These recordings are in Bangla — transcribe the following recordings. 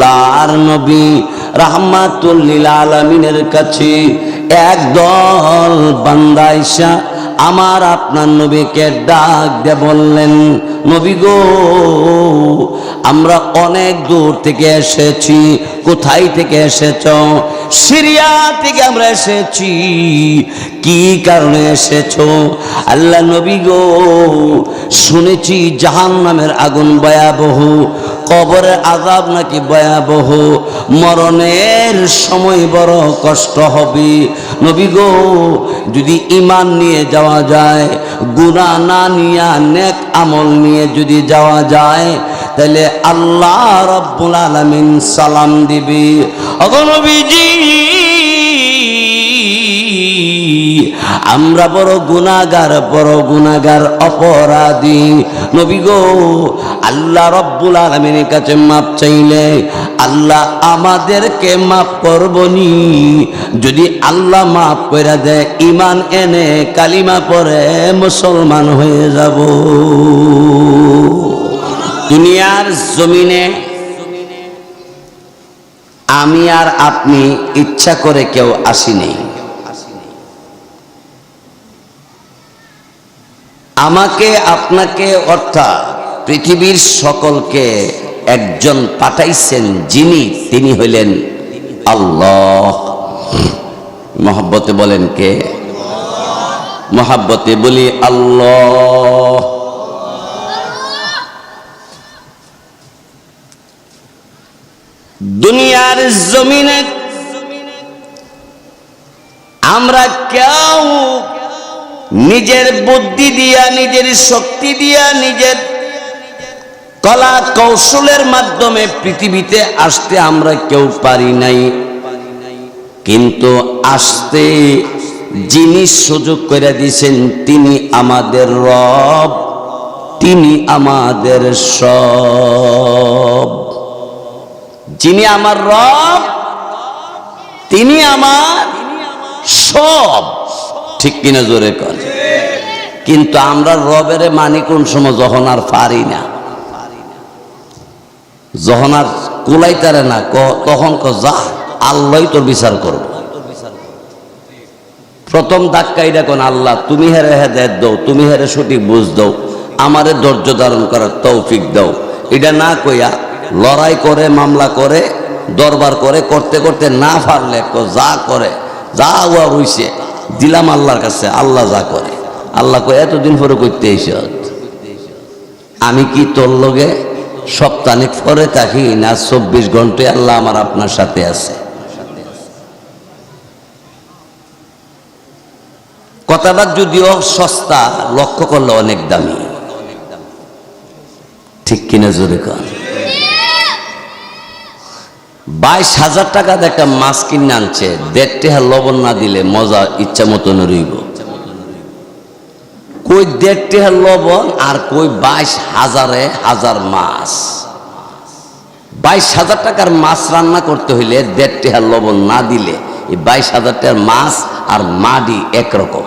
আল্লাহর নবী রাহমাতুল্লিল আলমিনের কাছে একদল বান্দাইশা আমার আপনার নবীকে ডাক দিয়ে বললেন, নবী গো, আমরা অনেক দূর থেকে এসেছি, কোথায় থেকে এসেছ? সিরিয়া থেকে আমরা এসেছি, কি কারণে এসেছ? আল্লাহ নবী গো, শুনেছি জাহান নামের আগুন ভয়াবহ কবরের আজাব নাকি ভয়াবহ? মরণের সময় বড় কষ্ট হবে। নবী গো, যদি ইমান নিয়ে যাওয়া যায় গুণা না নিয়া নেক আমল নিয়ে যদি যাওয়া যায়, তাহলে আল্লাহ রব্বুল আলমিন সালাম দিবি। অগনবীজি আমরা বড় গুনাগার বড় গুনাগার অপরাধী। নবী গো, আল্লাহ রব্বুল আলমিনের কাছে মাপ চাইলে আল্লাহ আমাদেরকে মাফ করবনি। যদি আল্লাহ মাফ করে দেয় ইমান এনে কালিমা পরে মুসলমান হয়ে যাব। দুনিয়ার জমিনে আমি আর আপনি ইচ্ছা করে কেউ আসিনি। আমাকে, আপনাকে অর্থাৎ পৃথিবীর সকলকে একজন পাঠাইছেন যিনি, তিনি হইলেন আল্লাহ। মহাব্বতে বলেন কে? মহাব্বতে বলি আল্লাহ। দুনিয়ার জমিনে আমরা কেউ নিজের বুদ্ধি দিয়া, নিজের শক্তি দিয়া, নিজের কলা কৌশলের মাধ্যমে পৃথিবীতে আসতে আমরা কেউ পারি নাই। কিন্তু আসতে যিনি সুযোগ করে দিয়েছেন, তিনি আমাদের রব, তিনি আমাদের সব। যিনি আমার রব, তিনি আমার সব। ঠিক কিনা জোরে কর কিন্তু আমরা রবের মানি কোন সময় যখন আর পারি না। যখন আর কুলাইতারে না তখন ক যা আল্লাহ তোর বিচার করব। প্রথম ধাক্কা এটা কোন, আল্লাহ, তুমি হেরে হেদায়ত দাও, তুমি হেরে সঠিক বুঝ দাও, আমারে ধৈর্য ধারণ করার তৌফিক দাও। এটা না কইয়া লড়াই করে, মামলা করে, দরবার করে, করতে করতে না পারলে যা করে, যা উয়া রইছে দিলাম আল্লাহর কাছে, আল্লাহ যা করে। আল্লাহ কয়, এতদিন পরে করতে এসে। আমি কি তোর লগে সপ্তাহিক পরে থাকি না চব্বিশ ঘন্টায় আল্লাহ আমার আপনার সাথে আছে? কথাটা যদিও সস্তা, লক্ষ্য করলে অনেক দামি। ঠিক কিনা জোরে কর বাইশ হাজার টাকার একটা মাছ কিনে আনছে। দেড় টেহা লবণ না দিলে মজা ইচ্ছা মতন রইব। কই দেড় টেহা লবণ আর কই বাইশ হাজারে হাজার মাছ। বাইশ হাজার টাকার মাছ রান্না করতে হইলে দেড় টেহা লবণ না দিলে এই বাইশ হাজার টাকার মাছ আর মাডি একরকম।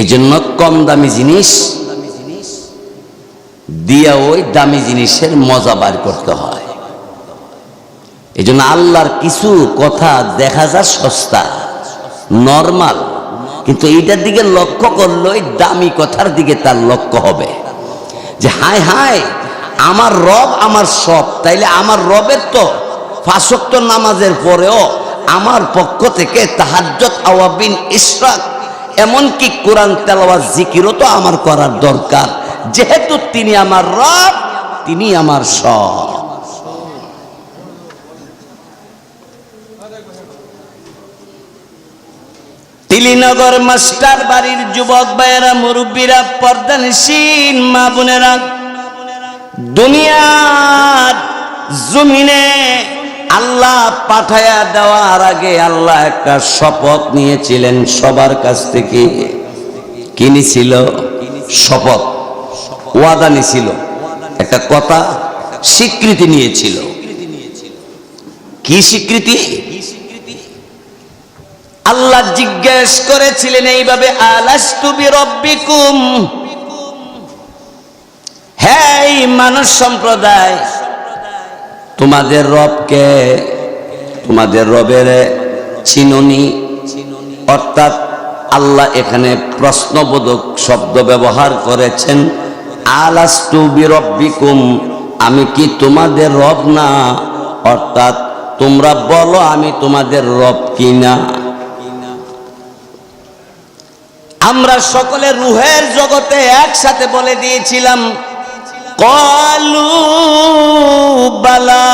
এই জন্য কম দামি জিনিস দিয়া ওই দামি জিনিসের মজা বার করতে হয়। এই জন্য আল্লাহর কিছু কথা দেখা যায় সস্তা নর্মাল কিন্তু এইটার দিকে লক্ষ্য করলে ওই দামি কথার দিকে তার লক্ষ্য হবে। যে হায় হায়, আমার রব আমার সব, তাইলে আমার রবের তো ফাঁসক্ত নামাজের পরেও আমার পক্ষ থেকে তাহাজ্জত আওয়াবিন, ইশরাক, এমনকি কোরআন, তেলাওয়াত, জিকিরও তো আমার করার দরকার। যেহেতু তিনি আমার রব, তিনি আমার সব। তিলিনগর মাস্টার বাড়ির যুবক ভাইয়েরা, মুরব্বীরা, পর্দানসীন মা বোনেরা, দুনিয়ার জমিনে আল্লাহ পাঠায়া দেওয়ার আগে আল্লাহ একটা শপথ নিয়েছিলেন সবার কাছ থেকে। কি নিছিল? শপথ। ওয়াদা নিছিল। একটা কথা স্বীকৃতি নিয়েছিল। কি স্বীকৃতি? আল্লাহ জিজ্ঞেস করেছিলেন, এইভাবে আলাস্তু বিরব্বিকুম? হ্যাঁ মানুষ সম্প্রদায়, তোমাদের রবকে, তোমাদের রবের চিননি, অর্থাৎ আল্লাহ এখানে প্রশ্নবোধক শব্দ ব্যবহার করেছেন, আলাস্তু বিরব্বিকুম? আমি কি তোমাদের রব না? অর্থাৎ তোমরা বলো আমি তোমাদের রব কি আমরা সকলে রুহের জগতে একসাথে বলে দিয়েছিলাম কলু বালা